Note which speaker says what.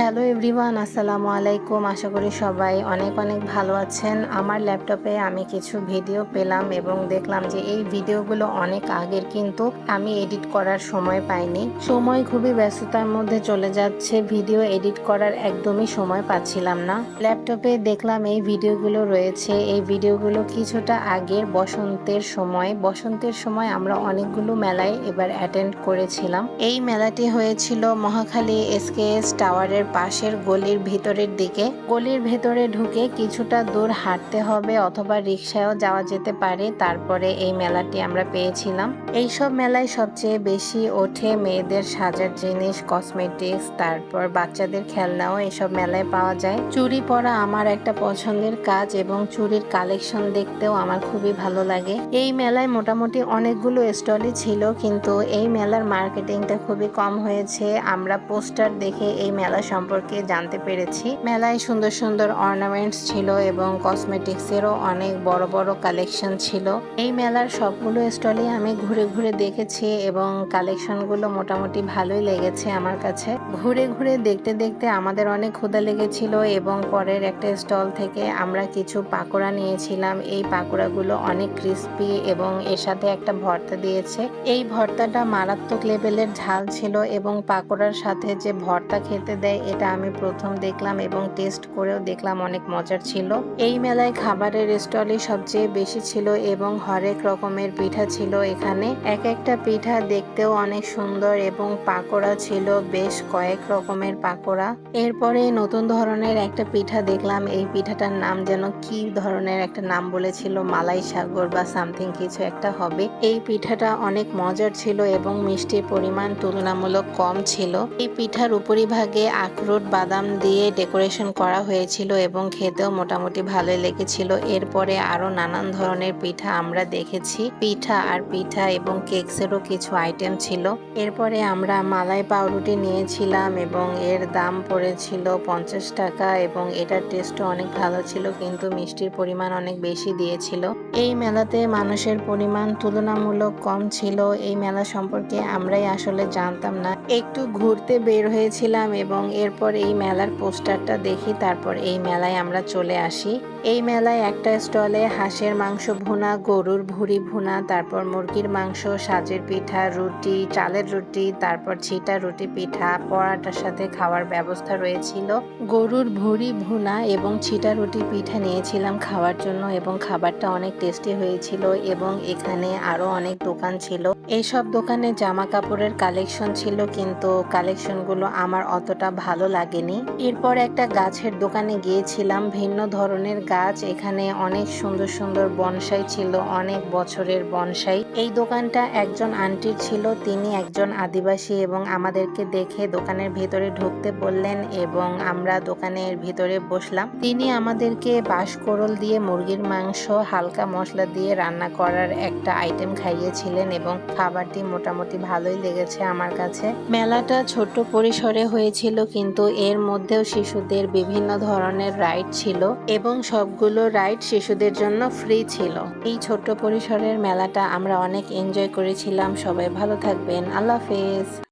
Speaker 1: Hello everyone আসসালামু আলাইকুম। আশা করি সবাই অনেক অনেক ভালো আছেন। আমার ল্যাপটপে আমি কিছু ভিডিও পেলাম এবং দেখলাম যে এই ভিডিওগুলো অনেক আগের, কিন্তু আমি এডিট করার সময় পাইনি। সময় খুবই ব্যস্ততার মধ্যে চলে যাচ্ছে। ভিডিও এডিট করার একদমই সময় পাচ্ছিলাম না। ল্যাপটপে দেখলাম এই ভিডিওগুলো রয়েছে। এই ভিডিওগুলো কিছুটা আগের বসন্তের সময়। বসন্তের সময় আমরা অনেকগুলো মেলায় এবার অ্যাটেন্ড করেছিলাম। এই মেলাটি হয়েছিল মহাখালী এসকেএস টাওয়ারের পাশের গলির ভিতরের দিকে। গলির ভেতরে ঢুকে কিছুটা দূর হাঁটতে হবে অথবা রিক্সায়ও যাওয়া যেতে পারে। তারপরে এই মেলাটি আমরা পেয়েছিলাম। এইসব মেলায় সবচেয়ে বেশি ওঠে মেয়েদের সাজার জিনিস, কসমেটিক্স, তারপর বাচ্চাদের খেলনাও। এইসব মেলায় পাওয়া যায়। চুড়ি পরা আমার একটা পছন্দের কাজ এবং চুরির কালেকশন দেখতেও আমার খুবই ভালো লাগে। এই মেলায় মোটামুটি অনেকগুলো স্টলই ছিল, কিন্তু এই মেলার মার্কেটিংটা খুবই কম হয়েছে। আমরা পোস্টার দেখে এই মেলা সম্পর্কে জানতে পেরেছি। মেলায় সুন্দর সুন্দর অর্নামেন্টস ছিল এবং কসমেটিক্সেরও অনেক বড় বড় কালেকশন ছিল। এই মেলার সবগুলো স্টলই আমি ঘুরে ঘুরে দেখেছি এবং কালেকশনগুলো মোটামুটি ভালোই লেগেছে আমার কাছে। ঘুরে ঘুরে দেখতে দেখতে আমাদের অনেক ক্ষুধা লেগেছিল এবং পরের একটা স্টল থেকে আমরা কিছু পাকোড়া নিয়েছিলাম। এই পাকোড়াগুলো অনেক ক্রিস্পি এবং এর সাথে একটা ভর্তা দিয়েছে। এই ভর্তাটা মারাত্মক লেভেলের ঝাল ছিল এবং পাকোড়ার সাথে যে ভর্তা খেতে দেয় এটা আমি প্রথম দেখলাম এবং টেস্ট করেও দেখলাম অনেক মজার ছিল। এই মেলায় খাবারের স্টলই সবচেয়ে বেশি ছিল এবং হরেক রকমের পিঠা ছিল এখানে। এক একটা পিঠা দেখতেও অনেক সুন্দর এবং পাকোড়া ছিল, বেশ কয়েক রকমের পাকোড়া। এরপরে নতুন ধরনের একটা পিঠা দেখলাম, এই পিঠাটার নাম যেন কি ধরনের একটা নাম বলেছিল, মালাই সাগর বা সামথিং কিছু একটা হবে। এই পিঠাটা অনেক মজার ছিল এবং মিষ্টির পরিমাণ তুলনামূলক কম ছিল। এই পিঠার উপরিভাগে আখরোট বাদাম দিয়ে ডেকোরেশন করা হয়েছিল এবং খেতেও মোটামুটি ভালোই লেগেছিল। এরপরে আরও নানান ধরনের পিঠা আমরা দেখেছি। পিঠা আর পিঠা এবং কেকসেরও কিছু আইটেম ছিল। এরপরে আমরা মালাই পাউরুটি নিয়েছিলাম এবং এর দাম পড়েছিল পঞ্চাশ টাকা এবং এটার টেস্টও অনেক ভালো ছিল কিন্তু মিষ্টির পরিমাণ অনেক বেশি দিয়েছিল। এই মেলাতে মানুষের পরিমাণ তুলনামূলক কম ছিল। এই মেলা সম্পর্কে আমরাই আসলে জানতাম না। একটু ঘুরতে বের হয়েছিলাম এবং এরপর এই মেলার পোস্টারটা দেখি, তারপর এই মেলায় আমরা চলে আসি। এই মেলায় একটা স্টলে হাঁসের মাংস ভুনা, গরুর ভুড়ি ভুনা, তারপর মুরগির মাংস, সাজের পিঠা, রুটি, চালের রুটি, তারপর ছিটা রুটি পিঠা, পরাটার সাথে খাওয়ার ব্যবস্থা রয়েছিল। গরুর ভুড়ি ভুনা এবং ছিটা রুটি পিঠা নিয়েছিলাম খাওয়ার জন্য এবং খাবারটা অনেক টেস্টি হয়েছিল এবং এখানে আরও অনেক দোকান ছিল। এইসব দোকানে জামা কাপড়ের কালেকশন ছিল কিন্তু কালেকশনগুলো আমার অতটা ভালো লাগেনি। এরপর একটা গাছের দোকানে গিয়েছিলাম। ভিন্ন ধরনের গাছ। এখানে অনেক সুন্দর সুন্দর বনসাই ছিল, অনেক বছরের বনসাই। এই দোকানটা একজন আন্টির ছিল, তিনি একজন আদিবাসী এবং আমাদেরকে দেখে দোকানের ভিতরে ঢুকতে বললেন এবং আমরা দোকানের ভিতরে বসলাম। তিনি আমাদেরকে বাঁশকরল দিয়ে মুরগির মাংস, হালকা মশলা দিয়ে রান্না করার একটা আইটেম খাইয়েছিলেন এবং খাবারটি মোটামুটি ভালোই লেগেছে আমার কাছে। মেলাটা ছোট্ট পরিসরে হয়েছিল কিন্তু এর মধ্যেও শিশুদের বিভিন্ন ধরনের রাইড ছিল এবং সবগুলো রাইড শিশুদের জন্য ফ্রি ছিল। এই ছোট্ট পরিসরের মেলাটা আমরা অনেক এনজয় করেছিলাম। সবাই ভালো থাকবেন। আল্লাহ হাফেজ।